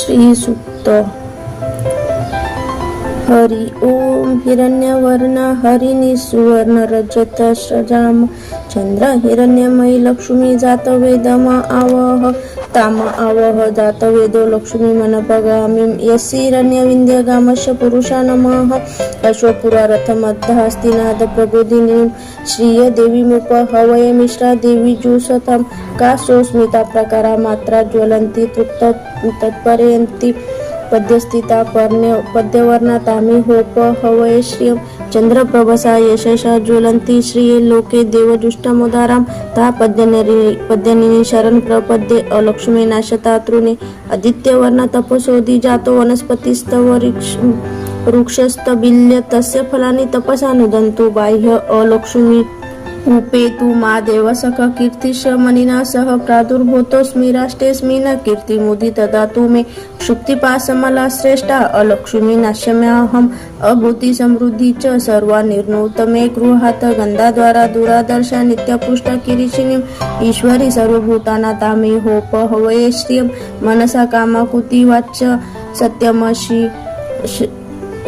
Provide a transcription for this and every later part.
श्री सुक्त हरि ओम हिरण्यवर्ण हरिणी सुवर्ण रजत सजाम। चंद्र, हिरण्यमयी लक्ष्मी जात वेदम आवह। ताम, आवह जात वेदो लक्ष्मी, मनपगामी। यसी हिरण्यविंद्य गामश, पुरुषा, नमः। अश्वपुरा रथमद्धहस्तिनाद प्रबोधिनी श्रिय, देवी, मुप, हवय, मिश्रा, देवी जुसताम का सोस्मिता प्रकारा, मात्रा ज्वलंती तृप्त तत्पर्यंती पद्यस्थिता पर्ण्य पद्यवर्णातामी होप, हवय श्रियं चंद्रप्रभसा, यशसा, ज्वलंती, श्रिये, लोके देवजुष्टमुदाराम ता पद्यनरी पद्यनिनी शरण, प्रपद्ये, अलक्ष्मी, नाशता, तृणे, आदित्यवर्ण तपसोदी जातो वनस्पतिस्तव वृक्ष वृक्षस्तबिल्य तस्य फलानि तपसा नुदन्तु बाह्य, अलक्ष्मी उपेतु मा देवसख कीर्तिश मनिना सह प्रादुर्भूतोऽस्मि राष्ट्रेऽस्मि न कीर्तिमुदित ददातु मे शुक्तिपासमला श्रेष्ठा अलक्ष्मी नाश्यम्याहम् अभूति समृद्धि च सर्वा निर्णूत मे गृहात् गन्धाद्वारा दुरादर्शा नित्यपुष्ट किरीशिनीम् ईश्वरी सर्वभूताना तामे होप हवये श्रियं मनसा कामाकुति वाच्य सत्यमशी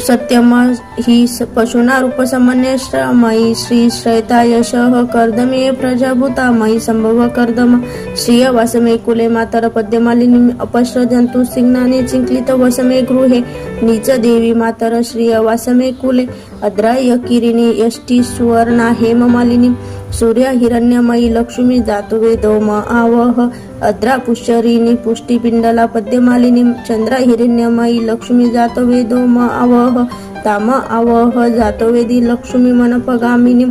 सत्यम हि पशूना रूपसमन्यश्रमयी श्री श्रयता यशः कर्दमे प्रजाभूता मयि संभव कर्दम श्रिय वासमे कुले मातर पद्यमालिनी अपश्र जंतु सिंगनाने चिंकलित वसमे गृहे। नीच देवी मातर श्रिय वासमे कुले। अद्राय किरिणी यष्टी सुवर्णा हेममालिनी सूर्य हिरण्यमयी लक्ष्मी जातो दोम आवह अद्रा पुष्यरिणी पुष्टिपिंडला पद्यमालिनी चंद्र हिरण्यमयी लक्ष्मी जातो दोम आवह ताम आवह जातोवेदी लक्ष्मी मनपगामिनी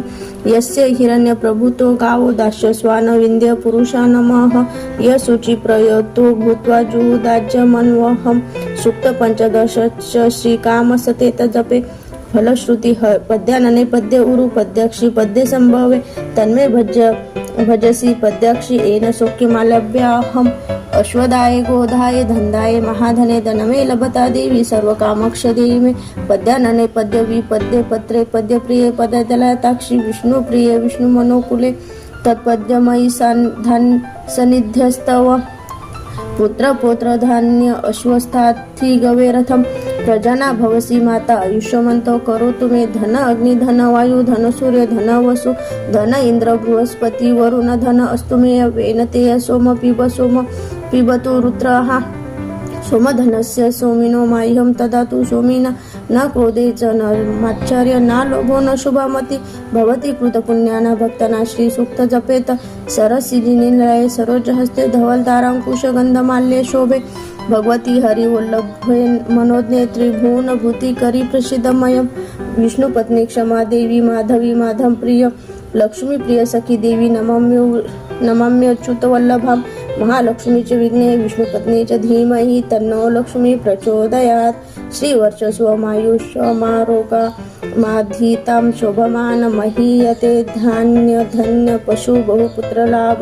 यस्य हिरण्य प्रभुतो गावो दास्य स्वान विंध्य पुरुषा नमः य प्रयतो भूत्वा जुहुदाज्य मन्वहं सुक्त पंचदश फलश्रुती ह, पद्यानने पद्य उरु, पद्याक्षी पद्य संभवे, तन्मे भज्य भजसी पद्याक्षी येन सौख्यमालभ्याहम अश्वदाय गोधाय धंदाय महाधने, धनमे लभता देवी सर्व कामक्ष देवी मे पद्यानने पद्य विपद्य पत्रे, पद्य प्रिय पददलताक्षी विष्णु प्रिय, विष्णु मनोकुले। तत्पद्यमयी सन, धन, सन्निध्यस्तव। पुत्र प्रजना भवसी माता आयुष्यवंत करो मे धन अग्नि, धन वायु, धन सूर्य, धन वसु, धन इंद्र, बृहस्पति, वरुण, धन अस्तुमेय मे वेनतेय सोम पिब, सोम पिबतु रुद्रः। न क्रोधे च न माच्छर्य न लोभो न शुभामति भवति कृतपुण्याना भक्तना श्रीसूक्त जपेत सरसिजिनिलये सरोजहस्ते धवलताराङ्कुश गन्धमाल्ये शोभे। भगवती हरिवल्लभे मनोज्ञे त्रिभुवन भूति करी प्रसिद्धमयं। विष्णुपत्नी क्षमा देवी माधवी माधव प्रिय लक्ष्मी प्रिय सखी देवी नमाम्यो नमाम्यच्युतवल्लभां महालक्ष्मीचे विघ्ने विष्णुपत्नी च धीमहि, तन्नो लक्ष्मी प्रचोदयात्। श्रीवर्चस्वमायुष्यमारोगा माधीतां शोभमान महीयते धान्य, धन्य पशु बहुपुत्रलाभ